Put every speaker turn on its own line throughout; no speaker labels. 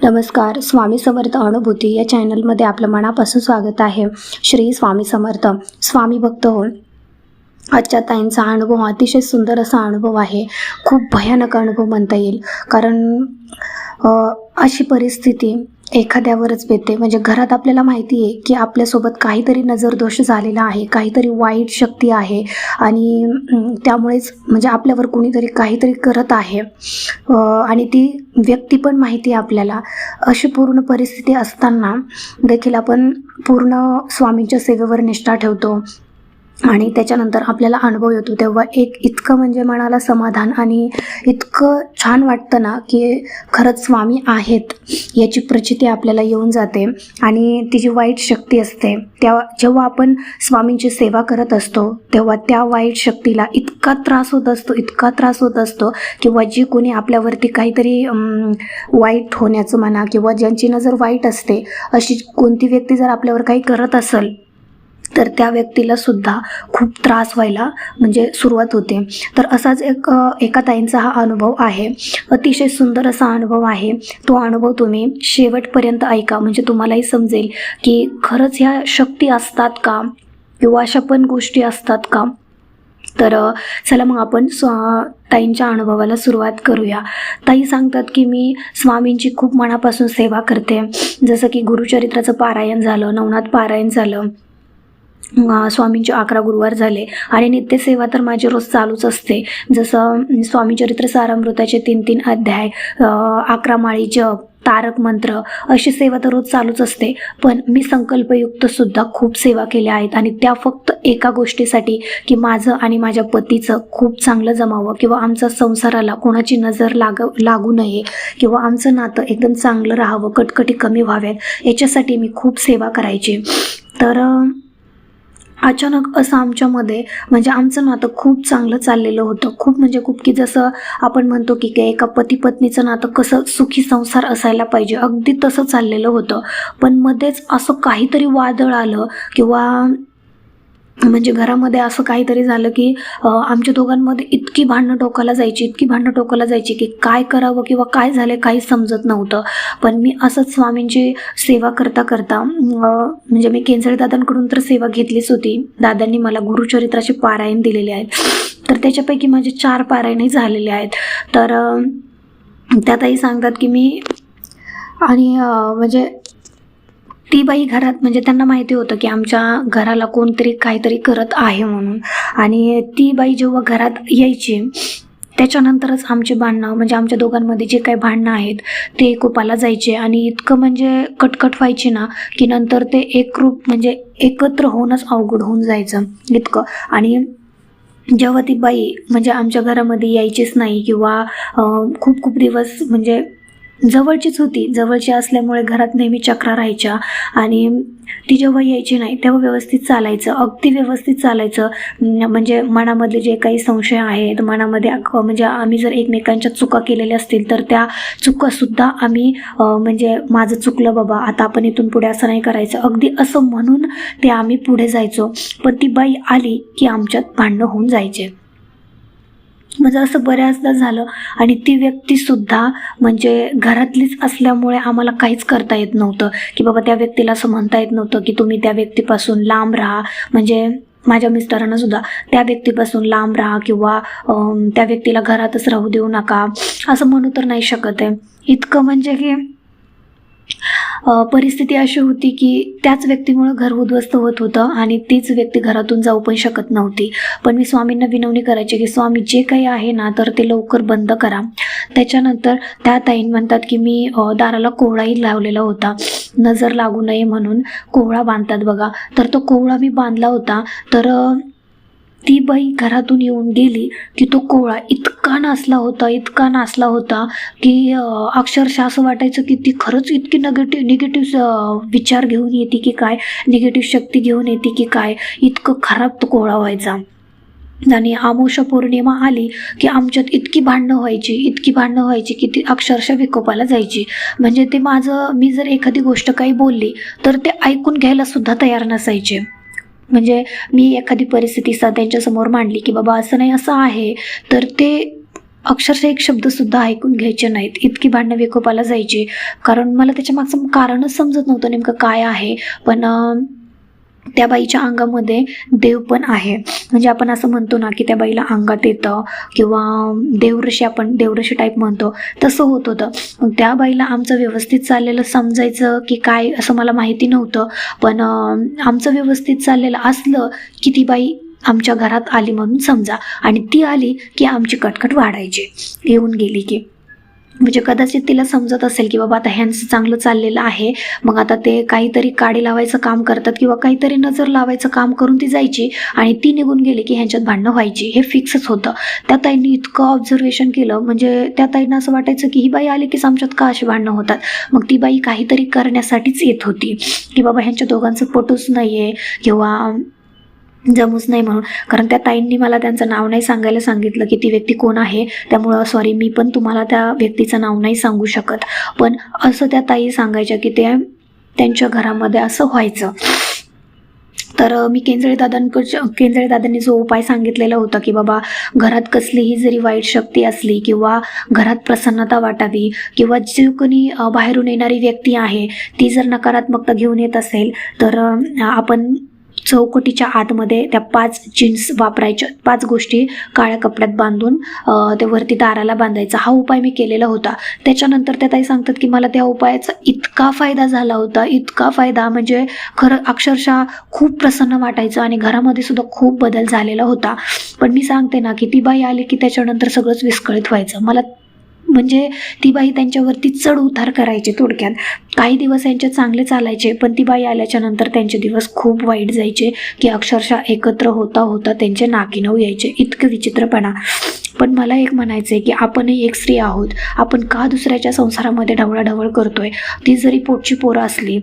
नमस्कार स्वामी समर्थ अनुभूती या चॅनलमध्ये आपलं मनापासून स्वागत आहे. श्री स्वामी समर्थ स्वामी भक्त. हो आजच्या ताईंचा अनुभव अतिशय सुंदर असा अनुभव आहे. खूप भयानक अनुभव म्हणता येईल. कारण अशी परिस्थिती एखाद्यावरच भेटते म्हणजे घरात आपल्याला माहिती आहे की आपल्यासोबत काहीतरी नजरदोष झालेला आहे काहीतरी वाईट शक्ती आहे आणि त्यामुळेच म्हणजे आपल्यावर कोणीतरी काहीतरी करत आहे. आणि ती व्यक्ती पण माहिती आहे आपल्याला. अशी पूर्ण परिस्थिती असताना देखील आपण पूर्ण स्वामींच्या सेवेवर निष्ठा ठेवतो. आणि त्याच्यानंतर आपल्याला अनुभव येतो. तेव्हा एक इतकं म्हणजे मनाला समाधान आणि इतकं छान वाटतं ना की खरंच स्वामी आहेत याची प्रचिती आपल्याला येऊन जाते आणि ती जी वाईट शक्ती असते त्या जेव्हा आपण स्वामींची सेवा करत असतो तेव्हा त्या वाईट शक्तीला इतका त्रास होत असतो इतका त्रास होत असतो किंवा जी कोणी आपल्यावरती काहीतरी वाईट होण्याचं म्हणा किंवा ज्यांची नजर वाईट असते अशी कोणती व्यक्ती जर आपल्यावर काही करत असेल तर त्या व्यक्तीला सुद्धा खूप त्रास व्हायला म्हणजे सुरुवात होते. तर असाच एक एका ताईंचा हा अनुभव आहे. अतिशय सुंदर असा अनुभव आहे. तो अनुभव तुम्ही शेवटपर्यंत ऐका. म्हणजे तुम्हालाही समजेल की खरंच ह्या शक्ती असतात का? किंवा अशा पण गोष्टी असतात का? तर चला मग आपण स्व ताईंच्या अनुभवाला सुरुवात करूया. ताई सांगतात की मी स्वामींची खूप मनापासून सेवा करते. जसं की गुरुचरित्राचं पारायण झालं नवनाथ पारायण झालं. स्वामींचे अकरा गुरुवार झाले. आणि नित्यसेवा तर माझी रोज चालूच असते. जसं स्वामी चरित्र सारामृताचे तीन तीन अध्याय अकरा माळी जप तारक मंत्र अशी सेवा तर रोज चालूच असते. पण मी संकल्पयुक्त सुद्धा खूप सेवा केल्या आहेत. आणि त्या फक्त एका गोष्टीसाठी की माझं आणि माझ्या पतीचं खूप चांगलं जमावं किंवा आमचा संसाराला कोणाची नजर लाग लागू नये किंवा आमचं नातं एकदम चांगलं राहावं कटकटी कमी व्हाव्यात याच्यासाठी मी खूप सेवा करायची. तर अचानक असं आमच्यामध्ये म्हणजे आमचं नातं खूप चांगलं चाललेलं होतं. खूप म्हणजे खूप की जसं आपण म्हणतो की काय एका पती पत्नीचं नातं कसं सुखी संसार असायला पाहिजे. अगदी तसं चाललेलं होतं. पण मध्येच असं काहीतरी वादळ आलं किंवा म्हणजे घरामध्ये असं काहीतरी झालं की आमच्या दोघांमध्ये इतकी भांडणं टोकाला जायची इतकी भांडणं टोकाला जायची की काय करावं किंवा काय झालं काहीच समजत नव्हतं. पण मी असंच स्वामींची सेवा करता करता म्हणजे मी केंजळे दादांकडून तर सेवा घेतलीच होती. दादांनी मला गुरुचरित्राचे पारायण दिलेले आहेत. तर त्याच्यापैकी माझे चार पारायणही झालेले आहेत. तर त्यातही सांगतात की मी आणि म्हणजे ती बाई घरात म्हणजे त्यांना माहिती होतं की आमच्या घराला कोणतरी काहीतरी करत आहे म्हणून. आणि ती बाई जेव्हा घरात यायची त्याच्यानंतरच आमचे भांडणं म्हणजे आमच्या दोघांमध्ये जे काही भांडणं आहेत ते एकोपाला जायचे. आणि इतकं म्हणजे कटकट व्हायची ना की नंतर ते एकरूप म्हणजे एकत्र होणंच अवघड होऊन जायचं इतकं. आणि जेव्हा ती बाई म्हणजे आमच्या घरामध्ये यायचीच नाही किंवा खूप खूप दिवस म्हणजे जवळचीच होती. जवळची असल्यामुळे घरात नेहमी चक्रा राहायच्या आणि ती जेव्हा यायची नाही तेव्हा व्यवस्थित चालायचं. अगदी व्यवस्थित चालायचं. म्हणजे मनामधले जे काही संशय आहेत मनामध्ये म्हणजे आम्ही जर एकमेकांच्या चुका केलेल्या असतील तर त्या चुकासुद्धा आम्ही म्हणजे माझं चुकलं बाबा आता आपण इथून पुढे असं नाही करायचं. अगदी असं म्हणून ते आम्ही पुढे जायचो. पण ती बाई आली की आमच्यात भांडणं होऊन जायचे. म्हणजे असं बऱ्याचदा झालं. आणि ती व्यक्तीसुद्धा म्हणजे घरातलीच असल्यामुळे आम्हाला काहीच करता येत नव्हतं. की बाबा त्या व्यक्तीला असं म्हणता येत नव्हतं की तुम्ही त्या व्यक्तीपासून लांब राहा. म्हणजे माझ्या मिस्टरांना सुद्धा त्या व्यक्तीपासून लांब राहा किंवा त्या व्यक्तीला घरातच राहू देऊ नका. असं म्हणू तर नाही शकत आहे. इतकं म्हणजे की परिस्थिती अशी होती की त्याच व्यक्तीमुळं घर उद्ध्वस्त होत होतं आणि तीच व्यक्ती घरातून जाऊ पण शकत नव्हती. पण मी स्वामींना विनवणी करायची की स्वामी जे काही आहे ना तर ते लवकर बंद करा. त्याच्यानंतर त्या ताईन म्हणतात की मी दाराला कोवळाही लावलेला होता. नजर लागू नये म्हणून कोवळा बांधतात बघा. तर तो कोवळा मी बांधला होता. तर ती बाई घरातून येऊन गेली की तो कोळा इतका नाचला होता इतका नाचला होता की अक्षरशः असं वाटायचं की ती खरंच इतकी निगेटिव्ह निगेटिव्ह विचार घेऊन येते की काय? निगेटिव्ह शक्ती घेऊन येते की काय? इतकं खराब तो कोळा व्हायचा. आणि आमोशा पौर्णिमा आली की आमच्यात इतकी भांडणं व्हायची इतकी भांडणं व्हायची की ती अक्षरशः विकोपाला जायची. म्हणजे ते माझं मी जर एखादी गोष्ट काही बोलली तर ते ऐकून घ्यायला सुद्धा तयार नसायचे. म्हणजे मी एखादी परिस्थिती सा त्यांच्यासमोर मांडली की बाबा असं नाही असं आहे तर ते अक्षरशः एक शब्दसुद्धा ऐकून घ्यायचे नाहीत. इतकी भांडणं विकोपाला जायची. कारण मला त्याच्या मागचं कारणच समजत नव्हतं नेमकं काय आहे. पण त्या बाईच्या अंगामध्ये देव पण आहे. म्हणजे आपण असं म्हणतो ना की त्या बाईला अंगात येतं किंवा देवऋषी आपण देवऋषी टाईप म्हणतो तसं होत होतं. मग त्या बाईला आमचं व्यवस्थित चाललेलं समजायचं की काय असं मला माहिती नव्हतं. पण आमचं व्यवस्थित चाललेलं असलं की ती बाई आमच्या घरात आली म्हणून समजा. आणि ती आली की आमची कटकट वाढायची. येऊन गेली की. म्हणजे कदाचित तिला समजत असेल की बाबा आता ह्यांचं चांगलं चाललेलं आहे मग आता ते काहीतरी काडी लावायचं काम करतात किंवा काहीतरी नजर लावायचं काम करून ती जायची आणि ती निघून गेली की ह्यांच्यात भांडणं व्हायची हे फिक्सच होतं. त्या ताईंनी इतकं ऑब्झर्वेशन केलं म्हणजे त्या ताईंना असं वाटायचं की ही बाई आली की आमच्यात का अशी भांडणं होतात? मग ती बाई काहीतरी करण्यासाठीच येत होती. की बाबा ह्यांच्या दोघांचं पटूच नाही आहे किंवा जमूच नाही म्हणून. कारण त्या ताईंनी मला त्यांचं नाव नाही सांगायला सांगितलं की ती व्यक्ती कोण आहे. त्यामुळं सॉरी मी पण तुम्हाला त्या व्यक्तीचं नाव नाही सांगू शकत. पण असं त्या ताई सांगायच्या की ते त्यांच्या घरामध्ये असं व्हायचं. तर मी केंजळे दादांकडच्या केंजळे दादांनी जो उपाय सांगितलेला होता की बाबा घरात कसलीही जरी वाईट शक्ती असली किंवा घरात प्रसन्नता वाटावी किंवा जे कोणी बाहेरून येणारी व्यक्ती आहे ती जर नकारात्मकता घेऊन येत असेल तर आपण चौकटीच्या आतमध्ये त्या पाच जीन्स वापरायच्या पाच गोष्टी काळ्या कपड्यात बांधून ते वरती दाराला बांधायचा. हा उपाय मी केलेला होता. त्याच्यानंतर त्या ताई सांगतात की मला त्या उपायाचा इतका फायदा झाला होता इतका फायदा म्हणजे खरं अक्षरशः खूप प्रसन्न वाटायचं आणि घरामध्ये सुद्धा खूप बदल झालेला होता. पण मी सांगते ना की ती बाई आली की त्याच्यानंतर सगळंच विस्कळीत व्हायचं. मला म्हणजे ती बाई त्यांच्यावरती चढ उतार करायचे थोडक्यात. काही दिवस यांचे चांगले चालायचे पण ती बाई आल्याच्यानंतर त्यांचे दिवस खूप वाईट जायचे की अक्षरशः एकत्र होता होता त्यांचे नाकीनऊ यायचे. इतकं विचित्रपणा. पण मला एक म्हणायचं आहे की आपणही एक स्त्री आहोत. आपण का दुसऱ्याच्या संसारामध्ये ढवळाढवळ करतोय? ती जरी पोटची पोरं असली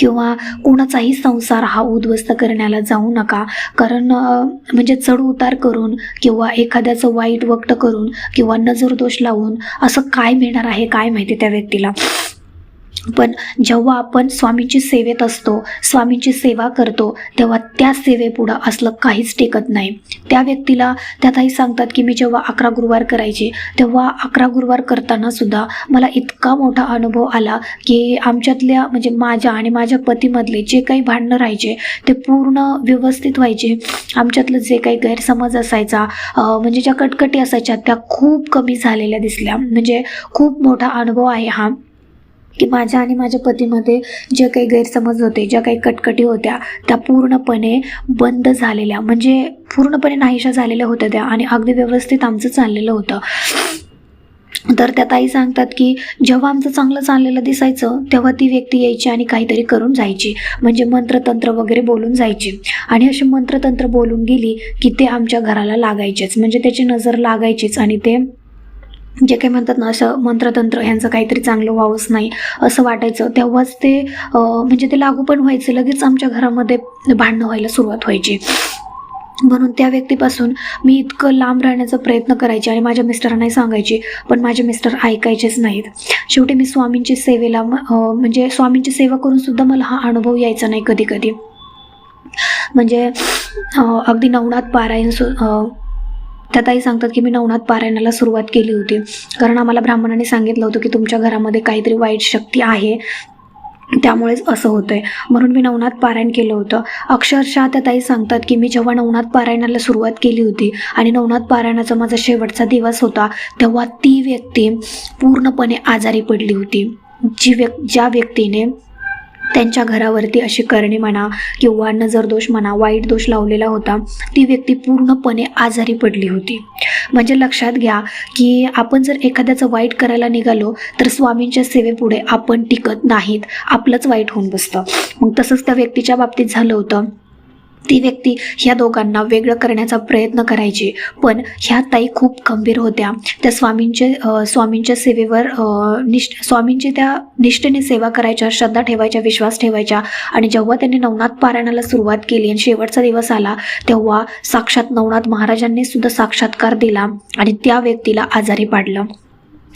किंवा कोणाचाही संसार हा उद्ध्वस्त करण्याला जाऊ नका. कारण म्हणजे चढ उतार करून किंवा एखाद्याचं वाईट वक्त करून किंवा नजरदोष लावून असं काय मिळणार आहे काय माहिती त्या व्यक्तीला. पण जेव्हा आपण स्वामींची सेवेत असतो स्वामींची सेवा करतो तेव्हा त्या सेवेपुढं असलं काहीच टेकत नाही. त्या व्यक्तीला त्यातही सांगतात की मी जेव्हा अकरा गुरुवार करायचे तेव्हा अकरा गुरुवार करताना सुद्धा मला इतका मोठा अनुभव आला की आमच्यातल्या म्हणजे माझ्या आणि माझ्या पतीमधले जे काही भांडणं राहायचे ते पूर्ण व्यवस्थित व्हायचे. आमच्यातलं जे काही गैरसमज असायचा म्हणजे ज्या कटकटी असायच्या त्या खूप कमी झालेल्या दिसल्या. म्हणजे खूप मोठा अनुभव आहे हा. की माझ्या आणि माझ्या पतीमध्ये जे काही गैरसमज होते ज्या काही कटकटी होत्या त्या पूर्णपणे बंद झालेल्या म्हणजे पूर्णपणे नाहीशा झालेल्या होत्या त्या आणि अगदी व्यवस्थित आमचं चाललेलं होतं. तर त्या ताई सांगतात की जेव्हा आमचं चांगलं चाललेलं दिसायचं तेव्हा ती व्यक्ती यायची आणि काहीतरी करून जायची म्हणजे मंत्रतंत्र वगैरे बोलून जायची. आणि अशी मंत्रतंत्र बोलून गेली की ते आमच्या घराला लागायचेच म्हणजे त्याची नजर लागायचीच आणि ते जे काही म्हणतात ना असं मंत्रतंत्र ह्यांचं काहीतरी चांगलं व्हावंच नाही असं वाटायचं. तेव्हाच ते म्हणजे ते लागू पण व्हायचं लगेच आमच्या घरामध्ये भांडणं व्हायला सुरुवात व्हायची. म्हणून त्या व्यक्तीपासून मी इतकं लांब राहण्याचा प्रयत्न करायचे आणि माझ्या मिस्टरांनाही सांगायचे पण माझे मिस्टर ऐकायचेच नाहीत. शेवटी मी स्वामींची सेवेला म्हणजे स्वामींची सेवा करून सुद्धा मला हा अनुभव यायचा नाही कधी कधी. म्हणजे अगदी नवनाथ पारायण सु त्या ताई सांगतात की मी नवनाथ पारायणाला सुरुवात केली होती. कारण आम्हाला ब्राह्मणाने सांगितलं होतं की तुमच्या घरामध्ये काहीतरी वाईट शक्ती आहे. त्यामुळेच असं होतं आहे म्हणून मी नवनाथ पारायण केलं होतं. अक्षरशः त्या ताई सांगतात की मी जेव्हा नवनाथ पारायणाला सुरुवात केली होती आणि नवनाथ पारायणाचा माझा शेवटचा दिवस होता तेव्हा ती व्यक्ती पूर्णपणे आजारी पडली होती. जी व्यक् ज्या व्यक्तीने त्यांच्या घरावरती अशी करणी म्हणा किंवा नजरदोष म्हणा वाईट दोष लावलेला होता ती व्यक्ती पूर्णपणे आजारी पडली होती. म्हणजे लक्षात घ्या की आपण जर एखाद्याचं वाईट करायला निघालो तर स्वामींच्या सेवेपुढे आपण टिकत नाहीत. आपलंच वाईट होऊन बसतं. मग तसंच त्या व्यक्तीच्या बाबतीत झालं होतं. ती व्यक्ती ह्या दोघांना वेगळं करण्याचा प्रयत्न करायची. पण ह्या ताई खूप गंभीर होत्या. त्या स्वामींचे स्वामींच्या सेवेवर निष्ठ स्वामींची त्या निष्ठेने सेवा करायच्या श्रद्धा ठेवायच्या विश्वास ठेवायच्या आणि जेव्हा त्यांनी नवनाथ पारायणाला सुरुवात केली आणि शेवटचा दिवस आला तेव्हा साक्षात नवनाथ महाराजांनी सुद्धा साक्षात्कार दिला आणि त्या व्यक्तीला आजारी पाडलं.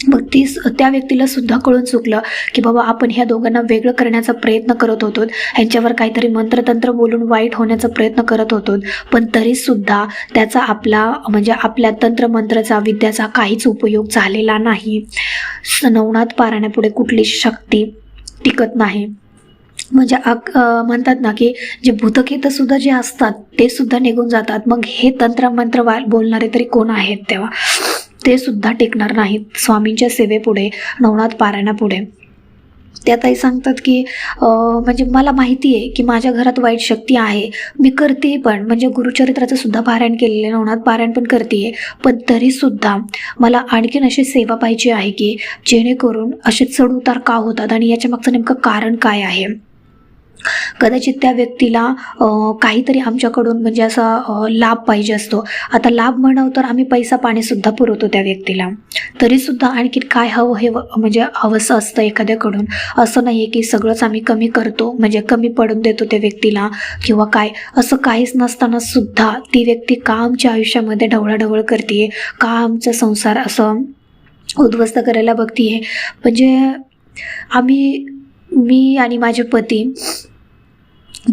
मग ती स- त्या व्यक्तीला सुद्धा कळून चुकलं की बाबा आपण ह्या दोघांना वेगळं करण्याचा प्रयत्न करत होतो. ह्यांच्यावर काहीतरी मंत्रतंत्र बोलून वाईट होण्याचा प्रयत्न करत होतो. पण तरी सुद्धा त्याचा आपला म्हणजे आपल्या तंत्रमंत्राचा विद्याचा काहीच उपयोग झालेला नाही. स- नवनाथ पारायणापुढे कुठली शक्ती टिकत नाही. म्हणजे अक म्हणतात ना की जे भूतखेत सुद्धा जे असतात ते सुद्धा निघून जातात. मग हे तंत्रमंत्र वा बोलणारे तरी कोण आहेत तेव्हा? ते सुद्धा टिकणार नाहीत. स्वामींच्या सेवेपुढे नवनाथ पारायणापुढे. त्यातही सांगतात की म्हणजे मला माहिती आहे की माझ्या घरात वाईट शक्ती आहे. मी करते पण म्हणजे गुरुचरित्राचं सुद्धा पारायण केलेलं आहे. नवनाथ पारायण पण करते पण तरीसुद्धा मला आणखीन अशी सेवा पाहिजे आहे की जेणेकरून असे चढउतार का होतात आणि याच्या मागचं नेमकं कारण काय आहे? कदाचित त्या व्यक्तीला काहीतरी आमच्याकडून म्हणजे असा लाभ पाहिजे असतो. आता लाभ म्हणावं तर आम्ही पैसा पाणीसुद्धा पुरवतो त्या व्यक्तीला. तरीसुद्धा आणखी काय हवं हे व- म्हणजे हवंसं असतं एखाद्याकडून. असं नाही आहे की सगळंच आम्ही कमी करतो म्हणजे कमी पडून देतो त्या व्यक्तीला किंवा काय. असं काहीच नसताना सुद्धा ती व्यक्ती का आमच्या आयुष्यामध्ये ढवळाढवळ करते का आमचा संसार असं उद्ध्वस्त करायला बघतीये? म्हणजे आम्ही मी आणि माझे पती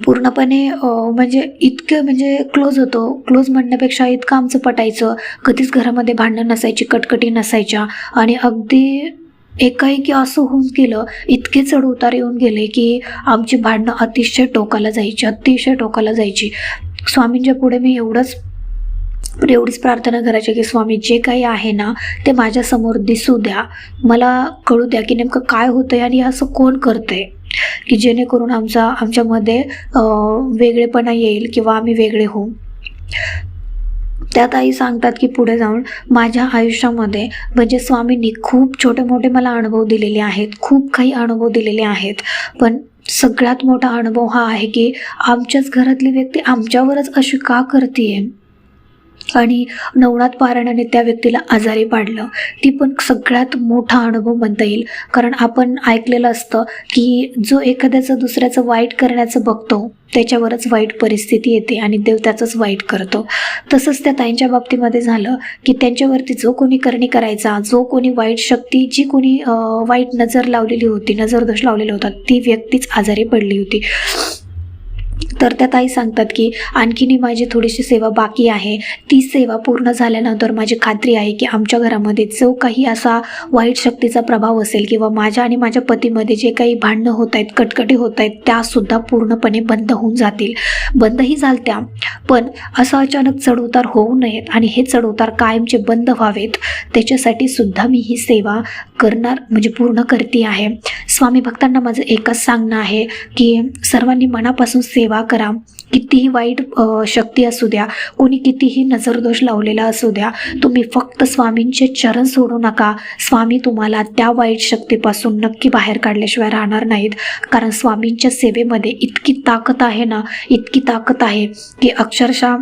पूर्णपणे म्हणजे इतकं म्हणजे क्लोज होतो. क्लोज म्हणण्यापेक्षा इतकं आमचं पटायचं. कधीच घरामध्ये भांडणं नसायची कटकटी नसायच्या. आणि अगदी एकाएकी असं होऊन गेलं इतके चढ उतार येऊन गेले की आमची भांडणं अतिशय टोकाला जायची अतिशय टोकाला जायची. स्वामींच्या पुढे मी एवढंच एवढीच प्रार्थना करायची की स्वामी जे काही आहे ना ते माझ्यासमोर दिसू द्या. मला कळू द्या की नेमकं काय होतंय आणि असं कोण करतंय. की जेणेकरून आमचा आमच्यामध्ये वेगळेपणा येईल किंवा आम्ही वेगळे होऊ. त्यात आई सांगतात की पुढे जाऊन माझ्या आयुष्यामध्ये म्हणजे स्वामींनी खूप छोटे मोठे मला अनुभव दिलेले आहेत. खूप काही अनुभव दिलेले आहेत. पण सगळ्यात मोठा अनुभव हा आहे की आमच्याच घरातली व्यक्ती आमच्यावरच अशी का करते आणि नवनाथ पारायणाने त्या व्यक्तीला आजारी पाडलं. ती पण सगळ्यात मोठा अनुभव म्हणता येईल. कारण आपण ऐकलेलं असतं की जो एखाद्याचं दुसऱ्याचं वाईट करण्याचं बघतो त्याच्यावरच वाईट परिस्थिती येते आणि देव त्याचंच वाईट करतो. तसंच त्या ताईंच्या बाबतीमध्ये झालं की त्यांच्यावरती जो कोणी करणी करायचा जो कोणी वाईट शक्ती जी कोणी वाईट नजर लावलेली होती नजरदोष लावलेला होता ती व्यक्तीच आजारी पडली होती. तर त्या ताई सांगतात की आणखीनही माझी थोडीशी सेवा बाकी आहे. ती सेवा पूर्ण झाल्यानंतर माझी खात्री आहे की आमच्या घरामध्ये जो काही असा वाईट शक्तीचा प्रभाव असेल किंवा माझ्या आणि माझ्या पतीमध्ये जे काही भांडणं होत आहेत कटकटी होत आहेत त्यासुद्धा पूर्णपणे बंद होऊन जातील. बंदही झालत्या पण असं अचानक चढउतार होऊ नयेत आणि हे चढउतार कायमचे बंद व्हावेत. त्याच्यासाठी सुद्धा मी ही सेवा करणार म्हणजे पूर्ण करते आहे स्वामी भक्तांना माझं एकच सांगणं आहे की सर्वांनी मनापासून सेवा सेवा करा. कितीही वाईट शक्ती असू द्या कोणी कितीही नजरदोष लावलेला असू द्या तुम्ही फक्त स्वामींचे चरण सोडू नका. स्वामी तुम्हाला त्या वाईट शक्तीपासून नक्की बाहेर काढल्याशिवाय राहणार नाहीत. कारण स्वामींच्या सेवेमध्ये इतकी ताकद आहे ना इतकी ताकद आहे की अक्षरशः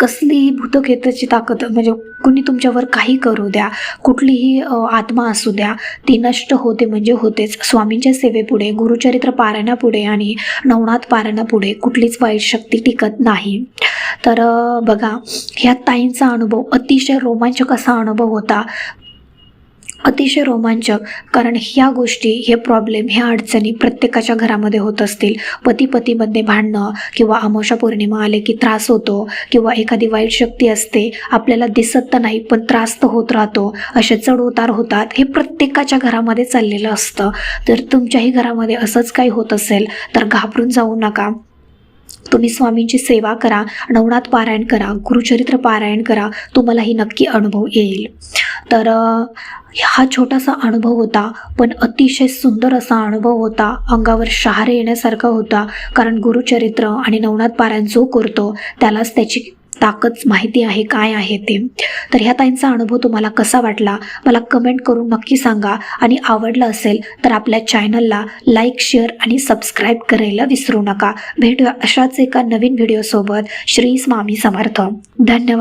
कसलीही भूतखेताची ताकद म्हणजे कुणी तुमच्यावर काही करू द्या कुठलीही आत्मा असू द्या ती नष्ट होते म्हणजे होतेच. स्वामींच्या सेवेपुढे गुरुचरित्र पारणापुढे आणि नवनाथ पारणापुढे कुठलीच वाईट शक्ती टिकत नाही. तर बघा ह्या ताईंचा अनुभव अतिशय रोमांचक असा अनुभव होता. अतिशय रोमांचक कारण ह्या गोष्टी हे प्रॉब्लेम ह्या अडचणी प्रत्येकाच्या घरामध्ये होत असतील. पती पतीमध्ये भांडणं किंवा अमावस्या पौर्णिमा आले की त्रास होतो किंवा एखादी वाईट शक्ती असते आपल्याला दिसत तर नाही पण त्रास तर होत राहतो. असे चढ उतार होतात हे प्रत्येकाच्या घरामध्ये चाललेलं असतं. तर तुमच्याही घरामध्ये असंच काही होत असेल तर घाबरून जाऊ नका. तुम्ही स्वामींची सेवा करा नवनाथ पारायण करा गुरुचरित्र पारायण करा तुम्हालाही नक्की अनुभव येईल. तर हा छोटासा अनुभव होता पण अतिशय सुंदर असा अनुभव होता. अंगावर शहारे येण्यासारखा होता कारण गुरुचरित्र आणि नवनाथ पारायण जो करतो त्यालाच त्याची ताकद माहिती आहे काय आहे ते. तर ह्या ताईंचा अनुभव तुम्हाला कसा वाटला? मला कमेंट करून नक्की सांगा. आणि आवडलं असेल तर आपल्या चॅनलला लाईक शेअर आणि सबस्क्राईब करायला विसरू नका. भेटूया अशाच एका नवीन व्हिडिओसोबत श्री स्वामी समर्थ. धन्यवाद.